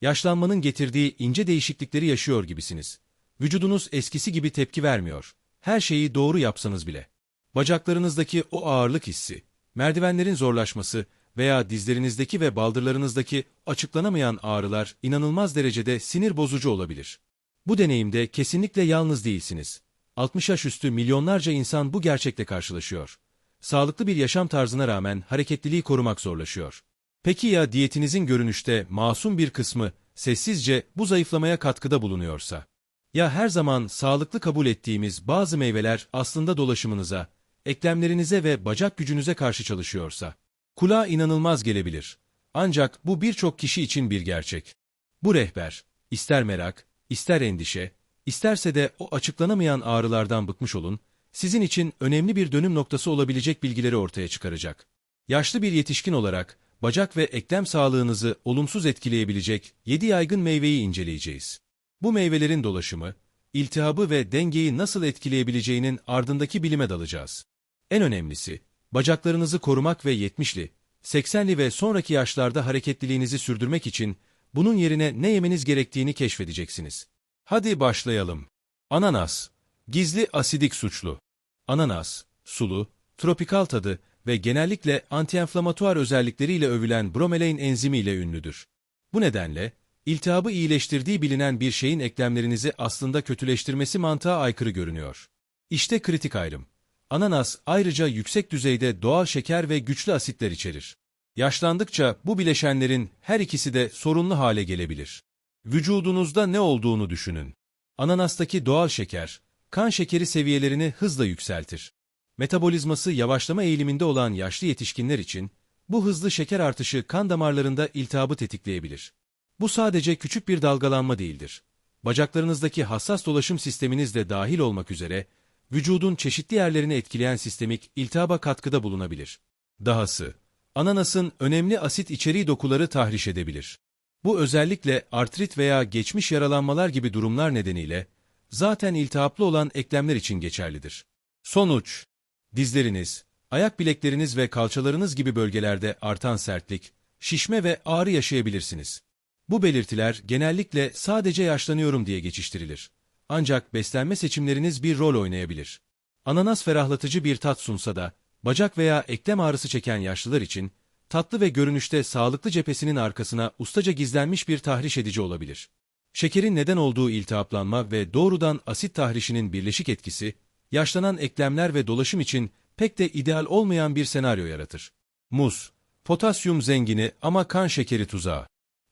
Yaşlanmanın getirdiği ince değişiklikleri yaşıyor gibisiniz. Vücudunuz eskisi gibi tepki vermiyor. Her şeyi doğru yapsanız bile. Bacaklarınızdaki o ağırlık hissi, merdivenlerin zorlaşması veya dizlerinizdeki ve baldırlarınızdaki açıklanamayan ağrılar inanılmaz derecede sinir bozucu olabilir. Bu deneyimde kesinlikle yalnız değilsiniz. 60 yaş üstü milyonlarca insan bu gerçekle karşılaşıyor. Sağlıklı bir yaşam tarzına rağmen hareketliliği korumak zorlaşıyor. Peki ya diyetinizin görünüşte masum bir kısmı sessizce bu zayıflamaya katkıda bulunuyorsa? Ya her zaman sağlıklı kabul ettiğimiz bazı meyveler aslında dolaşımınıza, eklemlerinize ve bacak gücünüze karşı çalışıyorsa? Kulağa inanılmaz gelebilir. Ancak bu birçok kişi için bir gerçek. Bu rehber, ister merak, ister endişe, isterse de o açıklanamayan ağrılardan bıkmış olun, sizin için önemli bir dönüm noktası olabilecek bilgileri ortaya çıkaracak. Yaşlı bir yetişkin olarak, bacak ve eklem sağlığınızı olumsuz etkileyebilecek 7 yaygın meyveyi inceleyeceğiz. Bu meyvelerin dolaşımı, iltihabı ve dengeyi nasıl etkileyebileceğinin ardındaki bilime dalacağız. En önemlisi, bacaklarınızı korumak ve 70'li, 80'li ve sonraki yaşlarda hareketliliğinizi sürdürmek için bunun yerine ne yemeniz gerektiğini keşfedeceksiniz. Hadi başlayalım. Ananas, gizli asidik suçlu. Ananas, sulu, tropikal tadı ve genellikle antienflamatuar özellikleriyle övülen bromelain enzimi ile ünlüdür. Bu nedenle, iltihabı iyileştirdiği bilinen bir şeyin eklemlerinizi aslında kötüleştirmesi mantığa aykırı görünüyor. İşte kritik ayrım. Ananas ayrıca yüksek düzeyde doğal şeker ve güçlü asitler içerir. Yaşlandıkça bu bileşenlerin her ikisi de sorunlu hale gelebilir. Vücudunuzda ne olduğunu düşünün. Ananastaki doğal şeker, kan şekeri seviyelerini hızla yükseltir. Metabolizması yavaşlama eğiliminde olan yaşlı yetişkinler için bu hızlı şeker artışı kan damarlarında iltihabı tetikleyebilir. Bu sadece küçük bir dalgalanma değildir. Bacaklarınızdaki hassas dolaşım sisteminiz de dahil olmak üzere vücudun çeşitli yerlerini etkileyen sistemik iltihaba katkıda bulunabilir. Dahası, ananasın önemli asit içeriği dokuları tahriş edebilir. Bu özellikle artrit veya geçmiş yaralanmalar gibi durumlar nedeniyle zaten iltihaplı olan eklemler için geçerlidir. Sonuç, dizleriniz, ayak bilekleriniz ve kalçalarınız gibi bölgelerde artan sertlik, şişme ve ağrı yaşayabilirsiniz. Bu belirtiler genellikle sadece yaşlanıyorum diye geçiştirilir. Ancak beslenme seçimleriniz bir rol oynayabilir. Ananas ferahlatıcı bir tat sunsa da, bacak veya eklem ağrısı çeken yaşlılar için, tatlı ve görünüşte sağlıklı cephesinin arkasına ustaca gizlenmiş bir tahriş edici olabilir. Şekerin neden olduğu iltihaplanma ve doğrudan asit tahrişinin birleşik etkisi, yaşlanan eklemler ve dolaşım için pek de ideal olmayan bir senaryo yaratır. Muz, potasyum zengini ama kan şekeri tuzağı.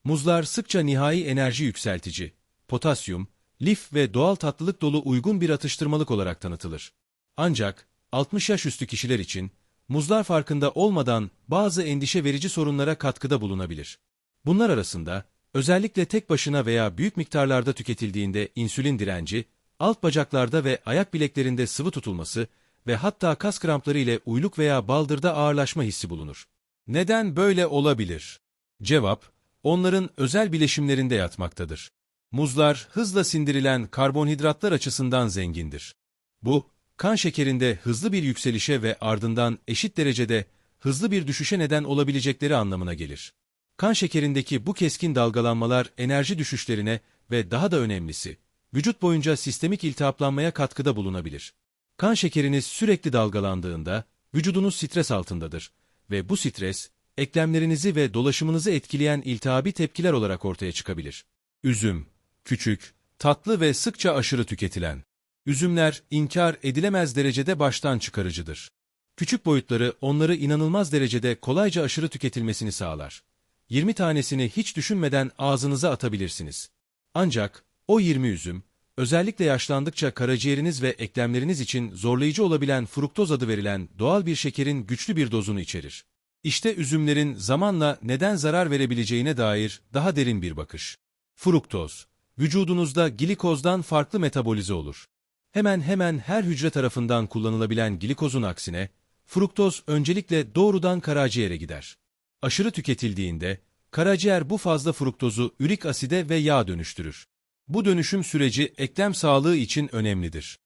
Muzlar sıkça nihai enerji yükseltici, potasyum, lif ve doğal tatlılık dolu uygun bir atıştırmalık olarak tanıtılır. Ancak 60 yaş üstü kişiler için muzlar farkında olmadan bazı endişe verici sorunlara katkıda bulunabilir. Bunlar arasında özellikle tek başına veya büyük miktarlarda tüketildiğinde insülin direnci, alt bacaklarda ve ayak bileklerinde sıvı tutulması ve hatta kas krampları ile uyluk veya baldırda ağırlaşma hissi bulunur. Neden böyle olabilir? Cevap, onların özel bileşimlerinde yatmaktadır. Muzlar hızla sindirilen karbonhidratlar açısından zengindir. Bu, kan şekerinde hızlı bir yükselişe ve ardından eşit derecede hızlı bir düşüşe neden olabilecekleri anlamına gelir. Kan şekerindeki bu keskin dalgalanmalar enerji düşüşlerine ve daha da önemlisi, vücut boyunca sistemik iltihaplanmaya katkıda bulunabilir. Kan şekeriniz sürekli dalgalandığında, vücudunuz stres altındadır ve bu stres, eklemlerinizi ve dolaşımınızı etkileyen iltihabi tepkiler olarak ortaya çıkabilir. Üzüm, küçük, tatlı ve sıkça aşırı tüketilen. Üzümler inkar edilemez derecede baştan çıkarıcıdır. Küçük boyutları onları inanılmaz derecede kolayca aşırı tüketilmesini sağlar. 20 tanesini hiç düşünmeden ağzınıza atabilirsiniz. Ancak o 20 üzüm, özellikle yaşlandıkça karaciğeriniz ve eklemleriniz için zorlayıcı olabilen fruktoz adı verilen doğal bir şekerin güçlü bir dozunu içerir. İşte üzümlerin zamanla neden zarar verebileceğine dair daha derin bir bakış. Fruktoz, vücudunuzda glikozdan farklı metabolize olur. Hemen hemen her hücre tarafından kullanılabilen glikozun aksine, fruktoz öncelikle doğrudan karaciğere gider. Aşırı tüketildiğinde, karaciğer bu fazla fruktozu ürik aside ve yağ dönüştürür. Bu dönüşüm süreci eklem sağlığı için önemlidir.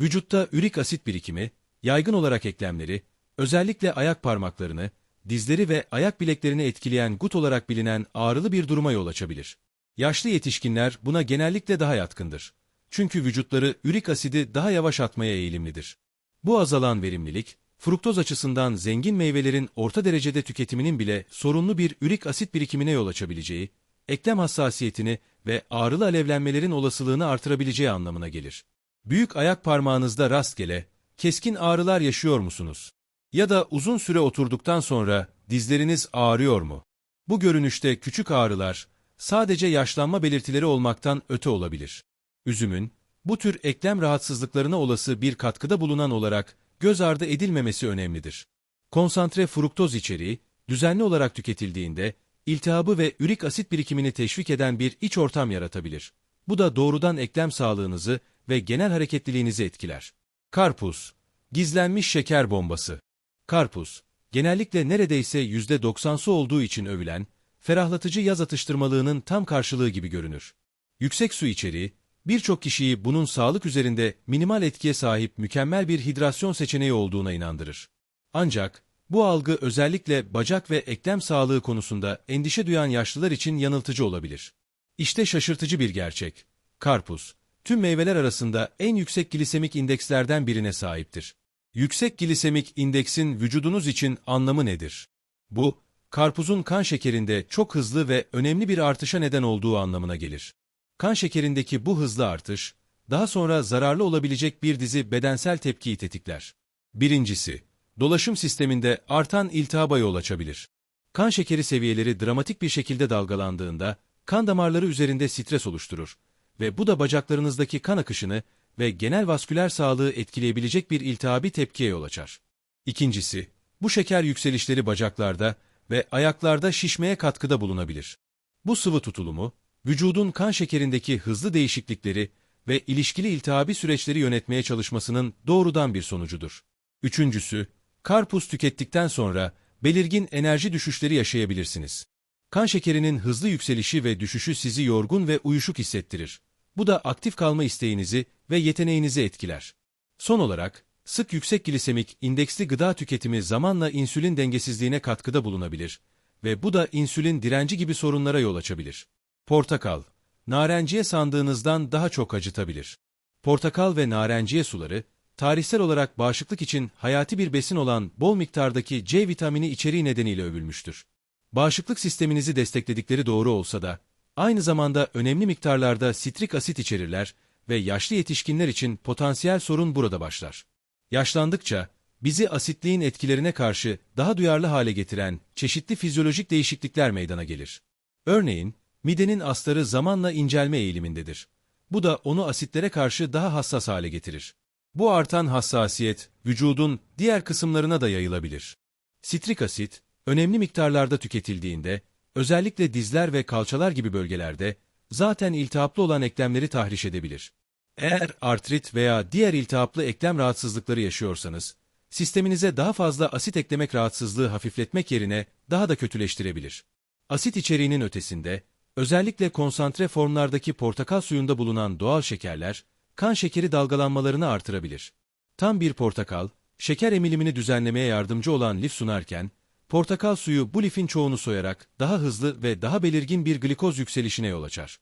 Vücutta ürik asit birikimi, yaygın olarak eklemleri, özellikle ayak parmaklarını, dizleri ve ayak bileklerini etkileyen gut olarak bilinen ağrılı bir duruma yol açabilir. Yaşlı yetişkinler buna genellikle daha yatkındır. Çünkü vücutları ürik asidi daha yavaş atmaya eğilimlidir. Bu azalan verimlilik, fruktoz açısından zengin meyvelerin orta derecede tüketiminin bile sorunlu bir ürik asit birikimine yol açabileceği, eklem hassasiyetini ve ağrılı alevlenmelerin olasılığını artırabileceği anlamına gelir. Büyük ayak parmağınızda rastgele, keskin ağrılar yaşıyor musunuz? Ya da uzun süre oturduktan sonra dizleriniz ağrıyor mu? Bu görünüşte küçük ağrılar, sadece yaşlanma belirtileri olmaktan öte olabilir. Üzümün, bu tür eklem rahatsızlıklarına olası bir katkıda bulunan olarak göz ardı edilmemesi önemlidir. Konsantre fruktoz içeriği, düzenli olarak tüketildiğinde, iltihabı ve ürik asit birikimini teşvik eden bir iç ortam yaratabilir. Bu da doğrudan eklem sağlığınızı ve genel hareketliliğinizi etkiler. Karpuz, gizlenmiş şeker bombası. Karpuz, genellikle neredeyse %90'sı olduğu için övülen, ferahlatıcı yaz atıştırmalığının tam karşılığı gibi görünür. Yüksek su içeriği, birçok kişiyi bunun sağlık üzerinde minimal etkiye sahip mükemmel bir hidrasyon seçeneği olduğuna inandırır. Ancak, bu algı özellikle bacak ve eklem sağlığı konusunda endişe duyan yaşlılar için yanıltıcı olabilir. İşte şaşırtıcı bir gerçek. Karpuz, tüm meyveler arasında en yüksek glisemik indekslerden birine sahiptir. Yüksek glisemik indeksin vücudunuz için anlamı nedir? Bu, karpuzun kan şekerinde çok hızlı ve önemli bir artışa neden olduğu anlamına gelir. Kan şekerindeki bu hızlı artış, daha sonra zararlı olabilecek bir dizi bedensel tepkiyi tetikler. Birincisi, dolaşım sisteminde artan iltihaba yol açabilir. Kan şekeri seviyeleri dramatik bir şekilde dalgalandığında, kan damarları üzerinde stres oluşturur ve bu da bacaklarınızdaki kan akışını ve genel vasküler sağlığı etkileyebilecek bir iltihabi tepkiye yol açar. İkincisi, bu şeker yükselişleri bacaklarda ve ayaklarda şişmeye katkıda bulunabilir. Bu sıvı tutulumu, vücudun kan şekerindeki hızlı değişiklikleri ve ilişkili iltihabi süreçleri yönetmeye çalışmasının doğrudan bir sonucudur. Üçüncüsü, karpuz tükettikten sonra belirgin enerji düşüşleri yaşayabilirsiniz. Kan şekerinin hızlı yükselişi ve düşüşü sizi yorgun ve uyuşuk hissettirir. Bu da aktif kalma isteğinizi ve yeteneğinizi etkiler. Son olarak, sık yüksek glisemik indeksli gıda tüketimi zamanla insülin dengesizliğine katkıda bulunabilir ve bu da insülin direnci gibi sorunlara yol açabilir. Portakal, narenciye sandığınızdan daha çok acıtabilir. Portakal ve narenciye suları, tarihsel olarak bağışıklık için hayati bir besin olan bol miktardaki C vitamini içeriği nedeniyle övülmüştür. Bağışıklık sisteminizi destekledikleri doğru olsa da, aynı zamanda önemli miktarlarda sitrik asit içerirler ve yaşlı yetişkinler için potansiyel sorun burada başlar. Yaşlandıkça, bizi asitliğin etkilerine karşı daha duyarlı hale getiren çeşitli fizyolojik değişiklikler meydana gelir. Örneğin, midenin astarı zamanla incelme eğilimindedir. Bu da onu asitlere karşı daha hassas hale getirir. Bu artan hassasiyet, vücudun diğer kısımlarına da yayılabilir. Sitrik asit, önemli miktarlarda tüketildiğinde, özellikle dizler ve kalçalar gibi bölgelerde, zaten iltihaplı olan eklemleri tahriş edebilir. Eğer artrit veya diğer iltihaplı eklem rahatsızlıkları yaşıyorsanız, sisteminize daha fazla asit eklemek rahatsızlığı hafifletmek yerine daha da kötüleştirebilir. Asit içeriğinin ötesinde, özellikle konsantre formlardaki portakal suyunda bulunan doğal şekerler, kan şekeri dalgalanmalarını artırabilir. Tam bir portakal, şeker emilimini düzenlemeye yardımcı olan lif sunarken, portakal suyu bu lifin çoğunu soyarak daha hızlı ve daha belirgin bir glikoz yükselişine yol açar.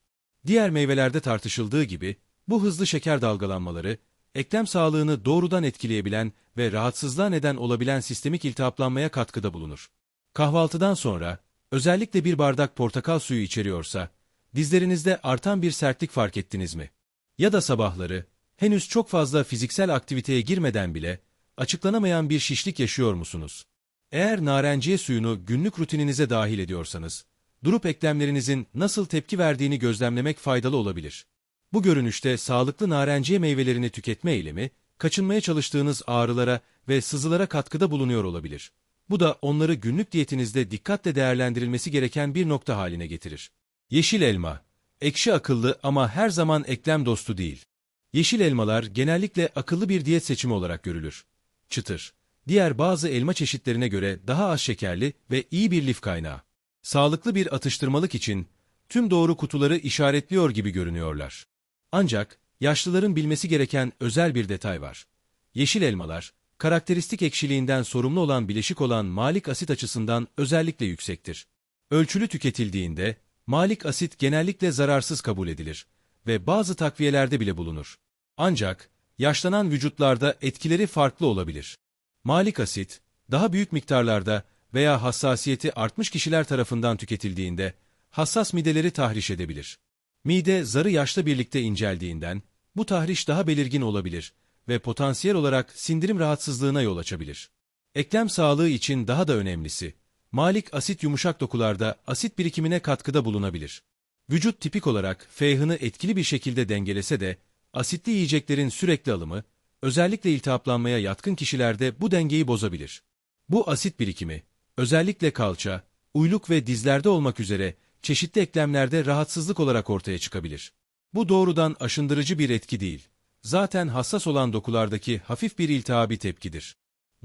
Diğer meyvelerde tartışıldığı gibi, bu hızlı şeker dalgalanmaları, eklem sağlığını doğrudan etkileyebilen ve rahatsızlığa neden olabilen sistemik iltihaplanmaya katkıda bulunur. Kahvaltıdan sonra, özellikle bir bardak portakal suyu içeriyorsa, dizlerinizde artan bir sertlik fark ettiniz mi? Ya da sabahları, henüz çok fazla fiziksel aktiviteye girmeden bile, açıklanamayan bir şişlik yaşıyor musunuz? Eğer narenciye suyunu günlük rutininize dahil ediyorsanız, durup eklemlerinizin nasıl tepki verdiğini gözlemlemek faydalı olabilir. Bu görünüşte sağlıklı narenciye meyvelerini tüketme eylemi, kaçınmaya çalıştığınız ağrılara ve sızılara katkıda bulunuyor olabilir. Bu da onları günlük diyetinizde dikkatle değerlendirilmesi gereken bir nokta haline getirir. Yeşil elma, ekşi akıllı ama her zaman eklem dostu değil. Yeşil elmalar genellikle akıllı bir diyet seçimi olarak görülür. Çıtır, diğer bazı elma çeşitlerine göre daha az şekerli ve iyi bir lif kaynağı. Sağlıklı bir atıştırmalık için tüm doğru kutuları işaretliyor gibi görünüyorlar. Ancak yaşlıların bilmesi gereken özel bir detay var. Yeşil elmalar, karakteristik ekşiliğinden sorumlu olan bileşik olan malik asit açısından özellikle yüksektir. Ölçülü tüketildiğinde, Malik asit genellikle zararsız kabul edilir ve bazı takviyelerde bile bulunur. Ancak, yaşlanan vücutlarda etkileri farklı olabilir. Malik asit, daha büyük miktarlarda veya hassasiyeti artmış kişiler tarafından tüketildiğinde, hassas mideleri tahriş edebilir. Mide zarı yaşla birlikte inceldiğinden, bu tahriş daha belirgin olabilir ve potansiyel olarak sindirim rahatsızlığına yol açabilir. Eklem sağlığı için daha da önemlisi, malik asit yumuşak dokularda asit birikimine katkıda bulunabilir. Vücut tipik olarak feyhını etkili bir şekilde dengelese de, asitli yiyeceklerin sürekli alımı, özellikle iltihaplanmaya yatkın kişilerde bu dengeyi bozabilir. Bu asit birikimi, özellikle kalça, uyluk ve dizlerde olmak üzere çeşitli eklemlerde rahatsızlık olarak ortaya çıkabilir. Bu doğrudan aşındırıcı bir etki değil. Zaten hassas olan dokulardaki hafif bir iltihabi tepkidir.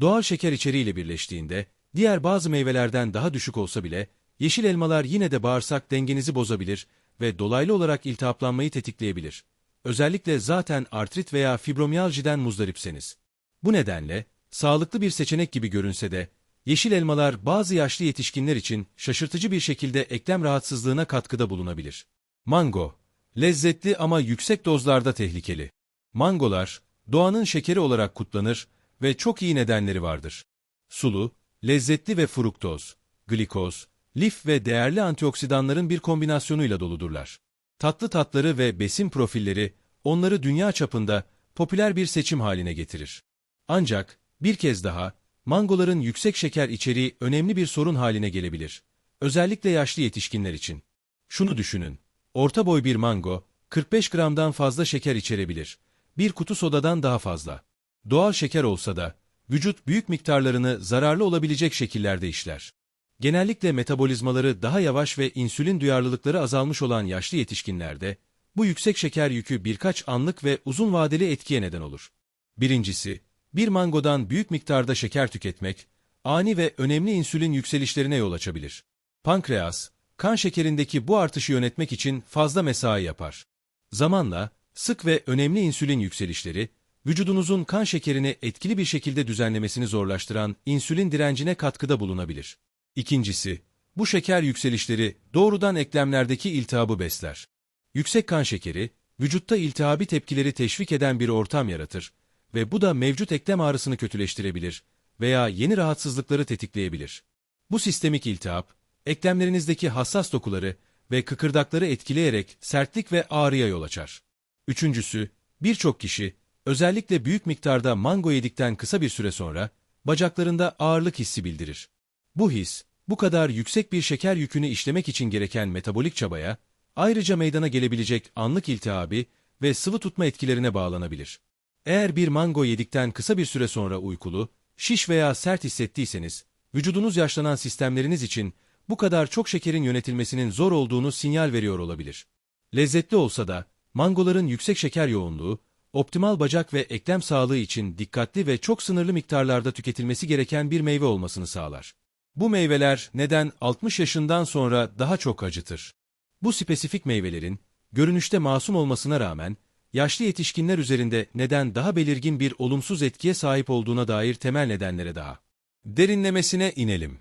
Doğal şeker içeriğiyle birleştiğinde, diğer bazı meyvelerden daha düşük olsa bile, yeşil elmalar yine de bağırsak dengenizi bozabilir ve dolaylı olarak iltihaplanmayı tetikleyebilir. Özellikle zaten artrit veya fibromiyaljiden muzdaripseniz. Bu nedenle, sağlıklı bir seçenek gibi görünse de, yeşil elmalar bazı yaşlı yetişkinler için şaşırtıcı bir şekilde eklem rahatsızlığına katkıda bulunabilir. Mango, lezzetli ama yüksek dozlarda tehlikeli. Mangolar, doğanın şekeri olarak kutlanır ve çok iyi nedenleri vardır. Sulu, lezzetli ve fruktoz, glikoz, lif ve değerli antioksidanların bir kombinasyonuyla doludurlar. Tatlı tatları ve besin profilleri onları dünya çapında popüler bir seçim haline getirir. Ancak bir kez daha mangoların yüksek şeker içeriği önemli bir sorun haline gelebilir. Özellikle yaşlı yetişkinler için. Şunu düşünün. Orta boy bir mango 45 gramdan fazla şeker içerebilir. Bir kutu sodadan daha fazla. Doğal şeker olsa da vücut büyük miktarlarını zararlı olabilecek şekillerde işler. Genellikle metabolizmaları daha yavaş ve insülin duyarlılıkları azalmış olan yaşlı yetişkinlerde, bu yüksek şeker yükü birkaç anlık ve uzun vadeli etkiye neden olur. Birincisi, bir mangodan büyük miktarda şeker tüketmek, ani ve önemli insülin yükselişlerine yol açabilir. Pankreas, kan şekerindeki bu artışı yönetmek için fazla mesai yapar. Zamanla, sık ve önemli insülin yükselişleri, vücudunuzun kan şekerini etkili bir şekilde düzenlemesini zorlaştıran insülin direncine katkıda bulunabilir. İkincisi, bu şeker yükselişleri doğrudan eklemlerdeki iltihabı besler. Yüksek kan şekeri, vücutta iltihabi tepkileri teşvik eden bir ortam yaratır ve bu da mevcut eklem ağrısını kötüleştirebilir veya yeni rahatsızlıkları tetikleyebilir. Bu sistemik iltihap, eklemlerinizdeki hassas dokuları ve kıkırdakları etkileyerek sertlik ve ağrıya yol açar. Üçüncüsü, birçok kişi, özellikle büyük miktarda mango yedikten kısa bir süre sonra, bacaklarında ağırlık hissi bildirir. Bu his, bu kadar yüksek bir şeker yükünü işlemek için gereken metabolik çabaya, ayrıca meydana gelebilecek anlık iltihabi ve sıvı tutma etkilerine bağlanabilir. Eğer bir mango yedikten kısa bir süre sonra uykulu, şiş veya sert hissettiyseniz, vücudunuz yaşlanan sistemleriniz için bu kadar çok şekerin yönetilmesinin zor olduğunu sinyal veriyor olabilir. Lezzetli olsa da, mangoların yüksek şeker yoğunluğu, optimal bacak ve eklem sağlığı için dikkatli ve çok sınırlı miktarlarda tüketilmesi gereken bir meyve olmasını sağlar. Bu meyveler neden 60 yaşından sonra daha çok acıtır? Bu spesifik meyvelerin, görünüşte masum olmasına rağmen, yaşlı yetişkinler üzerinde neden daha belirgin bir olumsuz etkiye sahip olduğuna dair temel nedenlere daha. Derinlemesine inelim.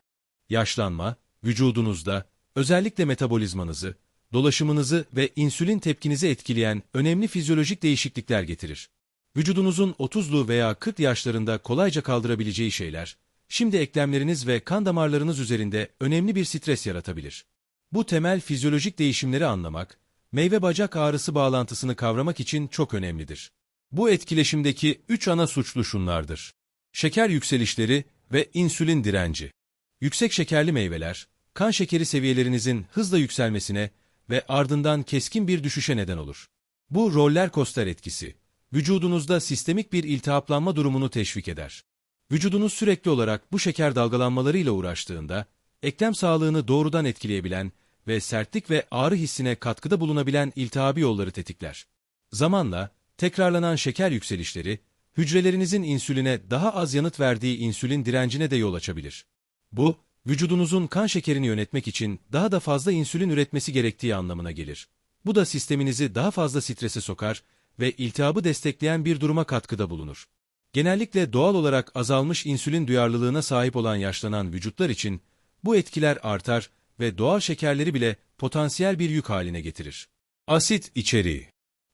Yaşlanma, vücudunuzda, özellikle metabolizmanızı, dolaşımınızı ve insülin tepkinizi etkileyen önemli fizyolojik değişiklikler getirir. Vücudunuzun 30'lu veya 40 yaşlarında kolayca kaldırabileceği şeyler, şimdi eklemleriniz ve kan damarlarınız üzerinde önemli bir stres yaratabilir. Bu temel fizyolojik değişimleri anlamak, meyve bacak ağrısı bağlantısını kavramak için çok önemlidir. Bu etkileşimdeki üç ana suçlu şunlardır. Şeker yükselişleri ve insülin direnci. Yüksek şekerli meyveler, kan şekeri seviyelerinizin hızla yükselmesine ve ardından keskin bir düşüşe neden olur. Bu roller coaster etkisi, vücudunuzda sistemik bir iltihaplanma durumunu teşvik eder. Vücudunuz sürekli olarak bu şeker dalgalanmalarıyla uğraştığında, eklem sağlığını doğrudan etkileyebilen ve sertlik ve ağrı hissine katkıda bulunabilen iltihabi yolları tetikler. Zamanla, tekrarlanan şeker yükselişleri, hücrelerinizin insüline daha az yanıt verdiği insülin direncine de yol açabilir. Bu, vücudunuzun kan şekerini yönetmek için daha da fazla insülin üretmesi gerektiği anlamına gelir. Bu da sisteminizi daha fazla strese sokar ve iltihabı destekleyen bir duruma katkıda bulunur. Genellikle doğal olarak azalmış insülin duyarlılığına sahip olan yaşlanan vücutlar için bu etkiler artar ve doğal şekerleri bile potansiyel bir yük haline getirir. Asit içeriği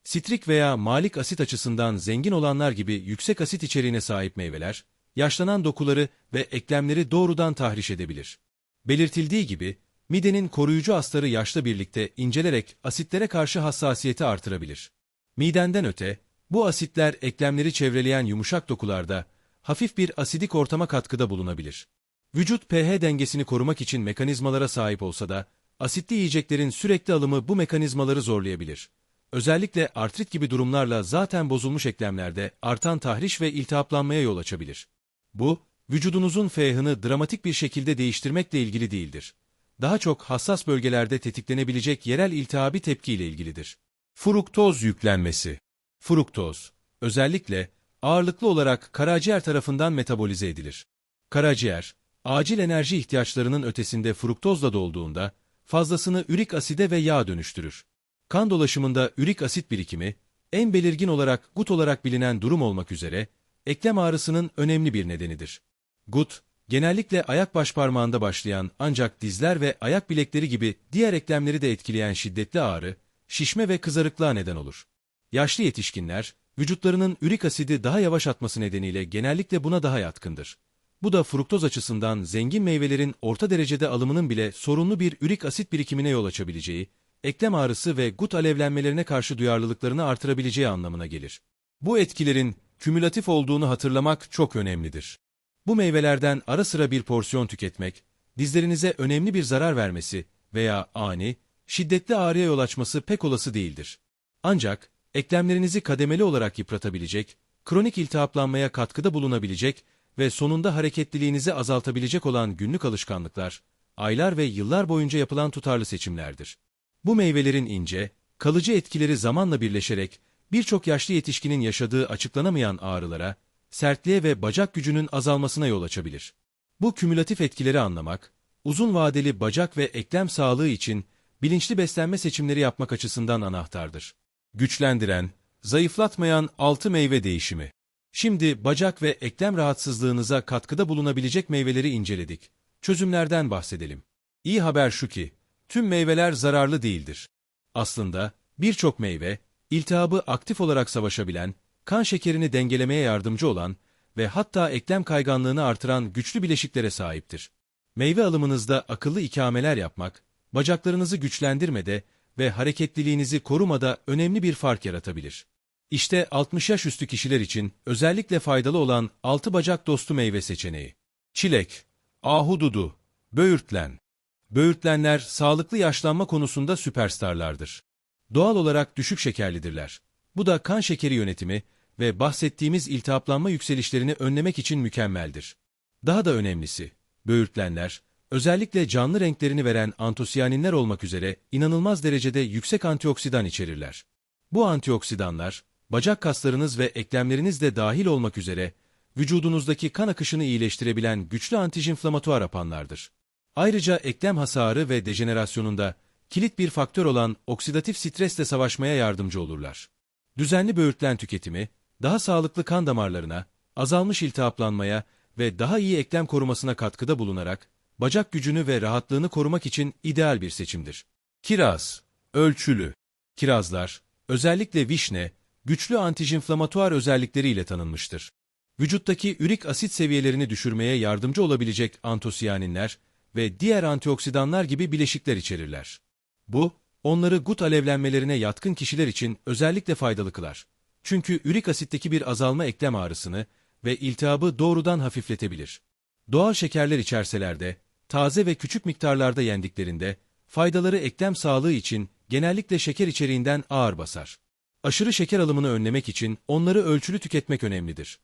Sitrik veya malik asit açısından zengin olanlar gibi yüksek asit içeriğine sahip meyveler, yaşlanan dokuları ve eklemleri doğrudan tahriş edebilir. Belirtildiği gibi, midenin koruyucu astarı yaşla birlikte incelerek asitlere karşı hassasiyeti artırabilir. Midenden öte, bu asitler eklemleri çevreleyen yumuşak dokularda hafif bir asidik ortama katkıda bulunabilir. Vücut pH dengesini korumak için mekanizmalara sahip olsa da, asitli yiyeceklerin sürekli alımı bu mekanizmaları zorlayabilir. Özellikle artrit gibi durumlarla zaten bozulmuş eklemlerde artan tahriş ve iltihaplanmaya yol açabilir. Bu, vücudunuzun pH'ını dramatik bir şekilde değiştirmekle ilgili değildir. Daha çok hassas bölgelerde tetiklenebilecek yerel iltihabi tepkiyle ilgilidir. Fruktoz yüklenmesi Fruktoz, özellikle ağırlıklı olarak karaciğer tarafından metabolize edilir. Karaciğer, acil enerji ihtiyaçlarının ötesinde fruktozla dolduğunda, fazlasını ürik aside ve yağ dönüştürür. Kan dolaşımında ürik asit birikimi, en belirgin olarak gut olarak bilinen durum olmak üzere, eklem ağrısının önemli bir nedenidir. Gut, genellikle ayak başparmağında başlayan ancak dizler ve ayak bilekleri gibi diğer eklemleri de etkileyen şiddetli ağrı, şişme ve kızarıklığa neden olur. Yaşlı yetişkinler, vücutlarının ürik asidi daha yavaş atması nedeniyle genellikle buna daha yatkındır. Bu da fruktoz açısından zengin meyvelerin orta derecede alımının bile sorunlu bir ürik asit birikimine yol açabileceği, eklem ağrısı ve gut alevlenmelerine karşı duyarlılıklarını artırabileceği anlamına gelir. Bu etkilerin kümülatif olduğunu hatırlamak çok önemlidir. Bu meyvelerden ara sıra bir porsiyon tüketmek, dizlerinize önemli bir zarar vermesi veya ani, şiddetli ağrıya yol açması pek olası değildir. Ancak, eklemlerinizi kademeli olarak yıpratabilecek, kronik iltihaplanmaya katkıda bulunabilecek ve sonunda hareketliliğinizi azaltabilecek olan günlük alışkanlıklar, aylar ve yıllar boyunca yapılan tutarlı seçimlerdir. Bu meyvelerin ince, kalıcı etkileri zamanla birleşerek birçok yaşlı yetişkinin yaşadığı açıklanamayan ağrılara, sertliğe ve bacak gücünün azalmasına yol açabilir. Bu kümülatif etkileri anlamak, uzun vadeli bacak ve eklem sağlığı için bilinçli beslenme seçimleri yapmak açısından anahtardır. Güçlendiren, zayıflatmayan altı meyve değişimi. Şimdi bacak ve eklem rahatsızlığınıza katkıda bulunabilecek meyveleri inceledik. Çözümlerden bahsedelim. İyi haber şu ki, tüm meyveler zararlı değildir. Aslında birçok meyve, iltihabı aktif olarak savaşabilen, kan şekerini dengelemeye yardımcı olan ve hatta eklem kayganlığını artıran güçlü bileşiklere sahiptir. Meyve alımınızda akıllı ikameler yapmak, bacaklarınızı güçlendirmede ve hareketliliğinizi korumada önemli bir fark yaratabilir. İşte 60 yaş üstü kişiler için özellikle faydalı olan 6 bacak dostu meyve seçeneği. Çilek, ahududu, böğürtlen. Böğürtlenler sağlıklı yaşlanma konusunda süperstarlardır. Doğal olarak düşük şekerlidirler. Bu da kan şekeri yönetimi ve bahsettiğimiz iltihaplanma yükselişlerini önlemek için mükemmeldir. Daha da önemlisi, böğürtlenler, özellikle canlı renklerini veren antosiyaninler olmak üzere inanılmaz derecede yüksek antioksidan içerirler. Bu antioksidanlar, bacak kaslarınız ve eklemleriniz de dahil olmak üzere, vücudunuzdaki kan akışını iyileştirebilen güçlü antijinflamatuar apanlardır. Ayrıca eklem hasarı ve dejenerasyonunda kilit bir faktör olan oksidatif stresle savaşmaya yardımcı olurlar. Düzenli böğürtlen tüketimi, daha sağlıklı kan damarlarına, azalmış iltihaplanmaya ve daha iyi eklem korumasına katkıda bulunarak, bacak gücünü ve rahatlığını korumak için ideal bir seçimdir. Kiraz, ölçülü. Kirazlar, özellikle vişne, güçlü antijinflamatuar özellikleriyle tanınmıştır. Vücuttaki ürik asit seviyelerini düşürmeye yardımcı olabilecek antosiyaninler ve diğer antioksidanlar gibi bileşikler içerirler. Bu, onları gut alevlenmelerine yatkın kişiler için özellikle faydalı kılar. Çünkü ürik asitteki bir azalma eklem ağrısını ve iltihabı doğrudan hafifletebilir. Doğal şekerler içerseler de, taze ve küçük miktarlarda yendiklerinde, faydaları eklem sağlığı için genellikle şeker içeriğinden ağır basar. Aşırı şeker alımını önlemek için onları ölçülü tüketmek önemlidir.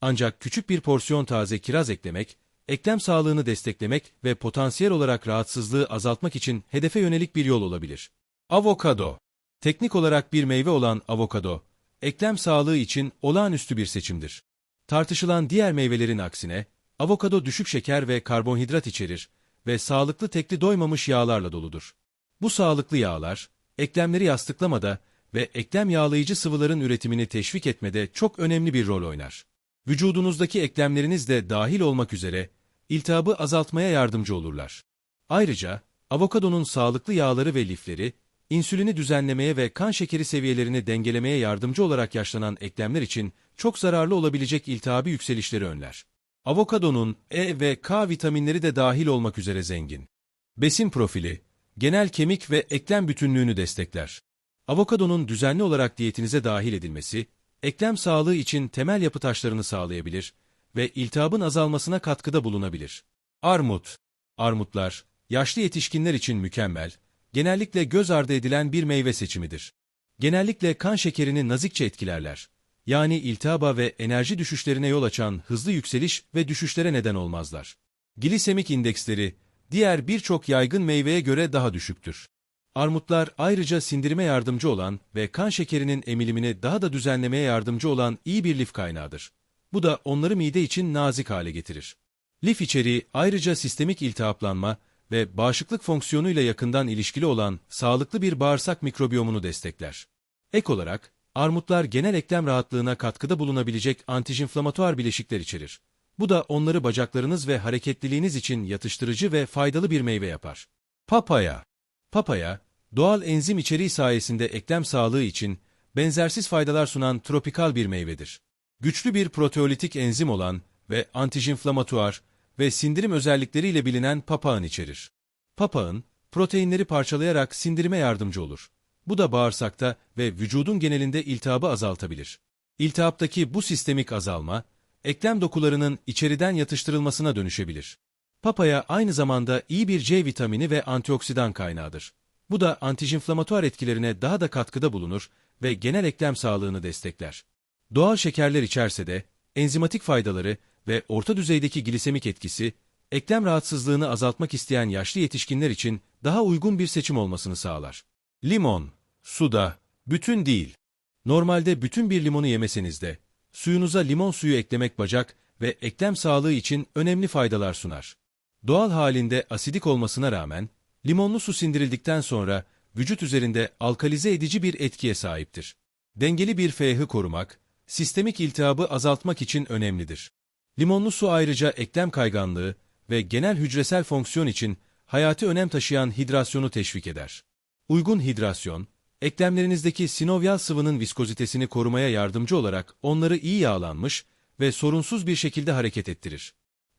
Ancak küçük bir porsiyon taze kiraz eklemek, eklem sağlığını desteklemek ve potansiyel olarak rahatsızlığı azaltmak için hedefe yönelik bir yol olabilir. Avokado Teknik olarak bir meyve olan avokado, eklem sağlığı için olağanüstü bir seçimdir. Tartışılan diğer meyvelerin aksine, avokado düşük şeker ve karbonhidrat içerir ve sağlıklı tekli doymamış yağlarla doludur. Bu sağlıklı yağlar, eklemleri yastıklamada ve eklem yağlayıcı sıvıların üretimini teşvik etmede çok önemli bir rol oynar. Vücudunuzdaki eklemleriniz de dahil olmak üzere iltihabı azaltmaya yardımcı olurlar. Ayrıca Avokadonun sağlıklı yağları ve lifleri, insülini düzenlemeye ve kan şekeri seviyelerini dengelemeye yardımcı olarak yaşlanan eklemler için çok zararlı olabilecek iltihabi yükselişleri önler. Avokadonun E ve K vitaminleri de dahil olmak üzere zengin. Besin profili, genel kemik ve eklem bütünlüğünü destekler. Avokadonun düzenli olarak diyetinize dahil edilmesi, eklem sağlığı için temel yapı taşlarını sağlayabilir ve iltihabın azalmasına katkıda bulunabilir. Armut Armutlar, yaşlı yetişkinler için mükemmel, genellikle göz ardı edilen bir meyve seçimidir. Genellikle kan şekerini nazikçe etkilerler. Yani iltihaba ve enerji düşüşlerine yol açan hızlı yükseliş ve düşüşlere neden olmazlar. Glisemik indeksleri, diğer birçok yaygın meyveye göre daha düşüktür. Armutlar ayrıca sindirime yardımcı olan ve kan şekerinin emilimini daha da düzenlemeye yardımcı olan iyi bir lif kaynağıdır. Bu da onları mide için nazik hale getirir. Lif içeriği ayrıca sistemik iltihaplanma ve bağışıklık fonksiyonuyla yakından ilişkili olan sağlıklı bir bağırsak mikrobiyomunu destekler. Ek olarak, armutlar genel eklem rahatlığına katkıda bulunabilecek antijinflamatuar bileşikler içerir. Bu da onları bacaklarınız ve hareketliliğiniz için yatıştırıcı ve faydalı bir meyve yapar. Papaya Papaya, doğal enzim içeriği sayesinde eklem sağlığı için benzersiz faydalar sunan tropikal bir meyvedir. Güçlü bir proteolitik enzim olan ve antijinflamatuar ve sindirim özellikleriyle bilinen papağan içerir. Papağan, proteinleri parçalayarak sindirime yardımcı olur. Bu da bağırsakta ve vücudun genelinde iltihabı azaltabilir. İltihaptaki bu sistemik azalma, eklem dokularının içeriden yatıştırılmasına dönüşebilir. Papaya aynı zamanda iyi bir C vitamini ve antioksidan kaynağıdır. Bu da antijinflamatuar etkilerine daha da katkıda bulunur ve genel eklem sağlığını destekler. Doğal şekerler içerse de enzimatik faydaları ve orta düzeydeki glisemik etkisi, eklem rahatsızlığını azaltmak isteyen yaşlı yetişkinler için daha uygun bir seçim olmasını sağlar. Limon, suda, bütün değil. Normalde bütün bir limonu yemeseniz de, suyunuza limon suyu eklemek bacak ve eklem sağlığı için önemli faydalar sunar. Doğal halinde asidik olmasına rağmen, limonlu su sindirildikten sonra vücut üzerinde alkalize edici bir etkiye sahiptir. Dengeli bir pH'i korumak, sistemik iltihabı azaltmak için önemlidir. Limonlu su ayrıca eklem kayganlığı ve genel hücresel fonksiyon için hayati önem taşıyan hidrasyonu teşvik eder. Uygun hidrasyon, eklemlerinizdeki sinovyal sıvının viskozitesini korumaya yardımcı olarak onları iyi yağlanmış ve sorunsuz bir şekilde hareket ettirir.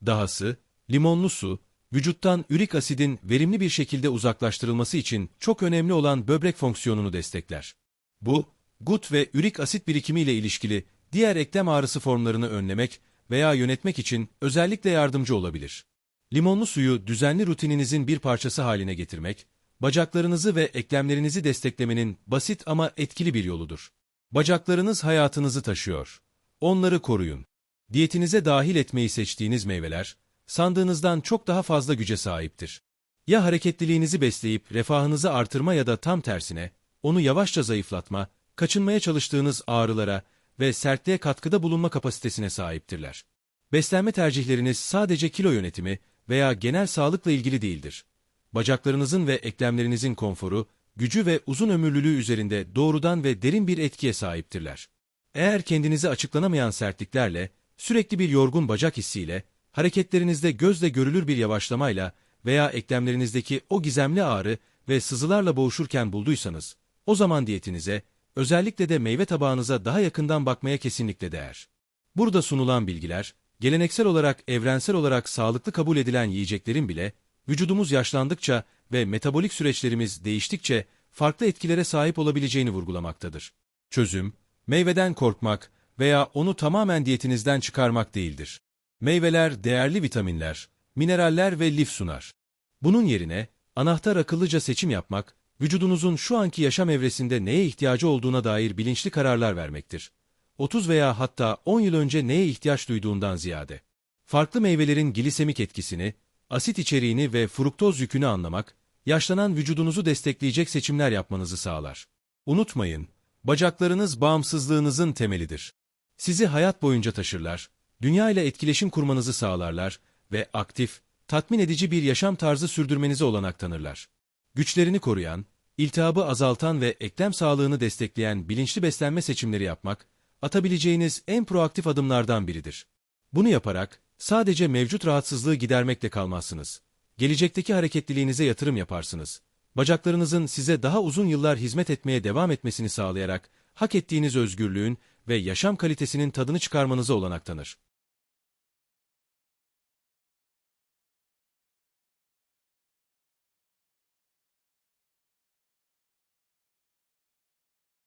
Dahası, limonlu su, vücuttan ürik asidin verimli bir şekilde uzaklaştırılması için çok önemli olan böbrek fonksiyonunu destekler. Bu, gut ve ürik asit birikimiyle ilişkili diğer eklem ağrısı formlarını önlemek veya yönetmek için özellikle yardımcı olabilir. Limonlu suyu düzenli rutininizin bir parçası haline getirmek, bacaklarınızı ve eklemlerinizi desteklemenin basit ama etkili bir yoludur. Bacaklarınız hayatınızı taşıyor. Onları koruyun. Diyetinize dahil etmeyi seçtiğiniz meyveler, sandığınızdan çok daha fazla güce sahiptir. Ya hareketliliğinizi besleyip refahınızı artırma ya da tam tersine, onu yavaşça zayıflatma, kaçınmaya çalıştığınız ağrılara ve sertliğe katkıda bulunma kapasitesine sahiptirler. Beslenme tercihleriniz sadece kilo yönetimi veya genel sağlıkla ilgili değildir. Bacaklarınızın ve eklemlerinizin konforu, gücü ve uzun ömürlülüğü üzerinde doğrudan ve derin bir etkiye sahiptirler. Eğer kendinizi açıklanamayan sertliklerle, sürekli bir yorgun bacak hissiyle, hareketlerinizde gözle görülür bir yavaşlamayla veya eklemlerinizdeki o gizemli ağrı ve sızılarla boğuşurken bulduysanız, o zaman diyetinize, özellikle de meyve tabağınıza daha yakından bakmaya kesinlikle değer. Burada sunulan bilgiler, geleneksel olarak evrensel olarak sağlıklı kabul edilen yiyeceklerin bile, vücudumuz yaşlandıkça ve metabolik süreçlerimiz değiştikçe farklı etkilere sahip olabileceğini vurgulamaktadır. Çözüm, meyveden korkmak veya onu tamamen diyetinizden çıkarmak değildir. Meyveler değerli vitaminler, mineraller ve lif sunar. Bunun yerine, anahtar akıllıca seçim yapmak, vücudunuzun şu anki yaşam evresinde neye ihtiyacı olduğuna dair bilinçli kararlar vermektir. 30 veya hatta 10 yıl önce neye ihtiyaç duyduğundan ziyade. Farklı meyvelerin glisemik etkisini, asit içeriğini ve fruktoz yükünü anlamak, yaşlanan vücudunuzu destekleyecek seçimler yapmanızı sağlar. Unutmayın, bacaklarınız bağımsızlığınızın temelidir. Sizi hayat boyunca taşırlar, dünya ile etkileşim kurmanızı sağlarlar ve aktif, tatmin edici bir yaşam tarzı sürdürmenize olanak tanırlar. Güçlerini koruyan, iltihabı azaltan ve eklem sağlığını destekleyen bilinçli beslenme seçimleri yapmak, atabileceğiniz en proaktif adımlardan biridir. Bunu yaparak sadece mevcut rahatsızlığı gidermekle kalmazsınız. Gelecekteki hareketliliğinize yatırım yaparsınız. Bacaklarınızın size daha uzun yıllar hizmet etmeye devam etmesini sağlayarak hak ettiğiniz özgürlüğün ve yaşam kalitesinin tadını çıkarmanıza olanak tanır.